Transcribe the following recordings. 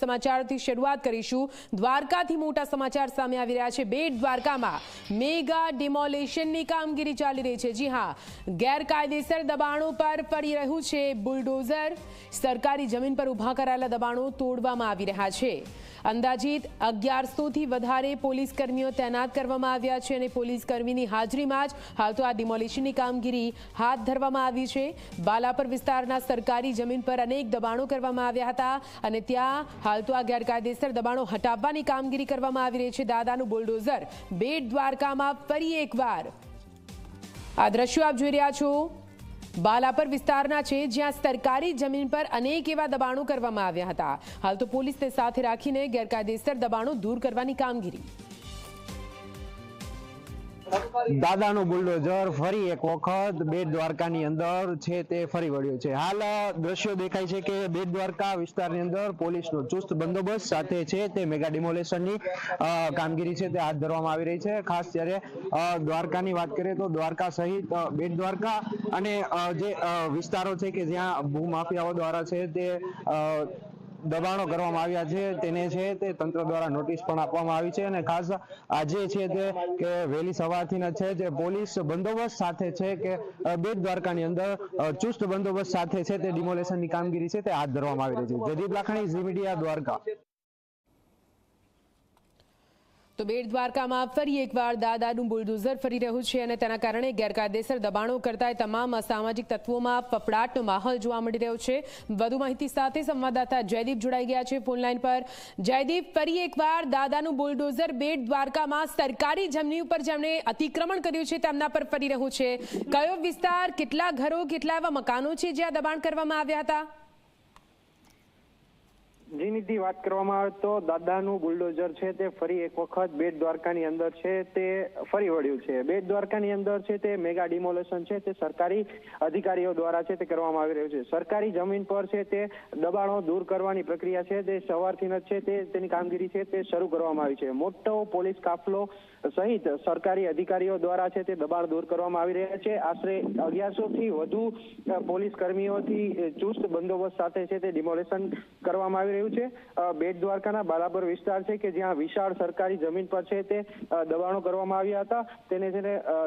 સમાચારથી શરૂઆત કરીશું. દ્વારકાથી મોટા સમાચાર સામે આવી રહ્યા છે. બેટ દ્વારકામાં મેગા ડિમોલેશનની કામગીરી ચાલી રહી છે. જી હા, ગેરકાયદેસર દબાણો પર પડી રહ્યું છે બુલડોઝર. સરકારી જમીન પર ઊભા કરાયેલા દબાણો તોડવામાં આવી રહ્યા છે. અંદાજિત અગિયારસોથી વધારે પોલીસ કર્મીઓ તૈનાત કરવામાં આવ્યા છે અને પોલીસ કર્મીની હાજરીમાં જ હાલ તો આ ડિમોલિશનની કામગીરી હાથ ધરવામાં આવી છે. બાલાપર વિસ્તારના સરકારી જમીન પર અનેક દબાણો કરવામાં આવ્યા હતા અને ત્યાં હાલ તો આ ગેરકાયદેસર દબાણો હટાવવાની કામગીરી કરવામાં આવી રહી છે. દાદાનું બુલડોઝર બેટ દ્વારકામાં ફરી એકવાર. આ દ્રશ્યો આપ જોઈ રહ્યા છો. બાલાપર વિસ્તારના છે, જ્યાં સરકારી જમીન પર અનેક એવા દબાણો કરવામાં આવ્યા હતા. હાલ તો પોલીસને સાથે રાખીને ગેરકાયદેસર દબાણો દૂર કરવાની કામગીરી. દાદાનું બુલડોઝર ફરી એક વખત બેટ દ્વારકાની અંદર છે તે ફરી વળ્યો છે. હાલ દ્રશ્યો દેખાય છે કે બેટ દ્વારકા વિસ્તારની અંદર પોલીસનો ચુસ્ત બંદોબસ્ત સાથે છે તે મેગા ડિમોલેશનની ની કામગીરી છે તે હાથ ધરવામાં આવી રહી છે. ખાસ ત્યારે અ, દ્વારકાની વાત કરીએ તો દ્વારકા સહિત બેટ દ્વારકા અને જે વિસ્તારો છે કે જ્યાં ભૂમાફિયાઓ દ્વારા છે તે દબાણો કરવામાં આવ્યા છે, તેને છે તે તંત્ર દ્વારા નોટિસ પણ આપવામાં આવી છે અને ખાસ આજે છે તે કે વહેલી સવારથી છે જે પોલીસ બંદોબસ્ત સાથે છે કે બેટ દ્વારકાની અંદર ચુસ્ત બંદોબસ્ત સાથે છે તે ડિમોલેશનની કામગીરી છે તે હાથ ધરવામાં આવી રહી છે. જયદીપ લાખાણી, ઝી મીડિયા, દ્વારકા. તો બેટ દ્વારકામાં ફરી એકવાર દાદાનું બુલડોઝર ફરી રહ્યું છે અને તેના કારણે ગેરકાયદેસર દબાણો કરતા તમામ અસામાજિક તત્વોમાં ફફડાટનો માહોલ જોવા મળી રહ્યો છે. વધુ માહિતી સાથે સંવાદદાતા જયદીપ જોડાઈ ગયા છે ફોનલાઈન પર. જયદીપ, ફરી એકવાર દાદાનું બુલડોઝર બેટ દ્વારકામાં સરકારી જમીન ઉપર જેમણે અતિક્રમણ કર્યું છે તેમના પર ફરી રહ્યું છે. કયો વિસ્તાર, કેટલા ઘરો, કેટલા એવા મકાનો છે જ્યાં દબાણ કરવામાં આવ્યા હતા? જી નિધિ વાત કરવામાં આવે તો દાદાનું બુલડોઝર છે તે ફરી એક વખત બેટ દ્વારકાની અંદર છે તે ફરી વળ્યું છે બેટ દ્વારકાની અંદર છે તે મેગા ડિમોલેશન છે તે સરકારી અધિકારીઓ દ્વારા છે તે કરવામાં આવી રહ્યું છે સરકારી જમીન પર છે તે દબાણો દૂર કરવાની પ્રક્રિયા છે તે સવારથી જ છે તે તેની કામગીરી છે તે શરૂ કરવામાં આવી છે મોટો પોલીસ કાફલો સહિત સરકારી અધિકારીઓ દ્વારા છે તે દબાણ દૂર કરવામાં આવી રહ્યા છે આશરે અગિયારસો થી વધુ પોલીસ કર્મીઓથી ચુસ્ત બંદોબસ્ત સાથે છે તે ડિમોલેશન કરવામાં આવી રહ્યું છે. બેટ દ્વારકાના બાલાપર વિસ્તાર છે કે જ્યાં વિશાળ સરકારી જમીન પર છે તે દબાણો કરવામાં આવ્યા હતા. તેને છે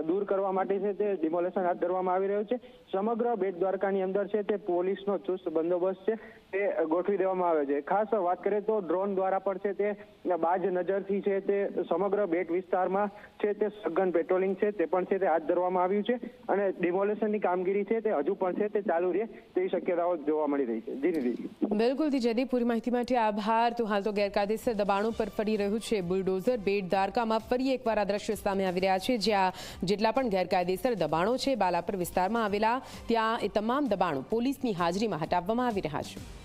દૂર કરવા માટે છે તે ડિમોલેશન હાથ ધરવામાં આવી રહ્યું છે. સમગ્ર બેટ દ્વારકાની અંદર છે તે પોલીસનો ચુસ્ત બંદોબસ્ત છે તે ગોઠવી દેવામાં આવ્યો છે. ખાસ વાત કરીએ તો ડ્રોન દ્વારા પણ છે તે બાજ નજરથી છે તે સમગ્ર બેટ વિસ્તારમાં છે તે સઘન પેટ્રોલિંગ છે તે પણ છે તે હાથ ધરવામાં આવ્યું છે અને ડિમોલેશનની કામગીરી છે તે હજુ પણ છે તે ચાલુ રહે તેવી શક્યતાઓ જોવા મળી રહી છે. જી બિલકુલ જયદીપ માહિતી માટે આભાર. તો હાલ તો ગેરકાયદેસર દબાણો પર ફરી રહ્યું છે. બુલડોઝર, બેટ, દ્વારકામાં ફરી એકવાર આ દ્રશ્યો સામે આવી રહ્યા છે, જ્યાં જેટલા પણ ગેરકાયદેસર દબાણો છે, બાલાપર વિસ્તારમાં આવેલા ત્યાં એ તમામ દબાણો પોલીસની હાજરીમાં હટાવવામાં આવી રહ્યા છે.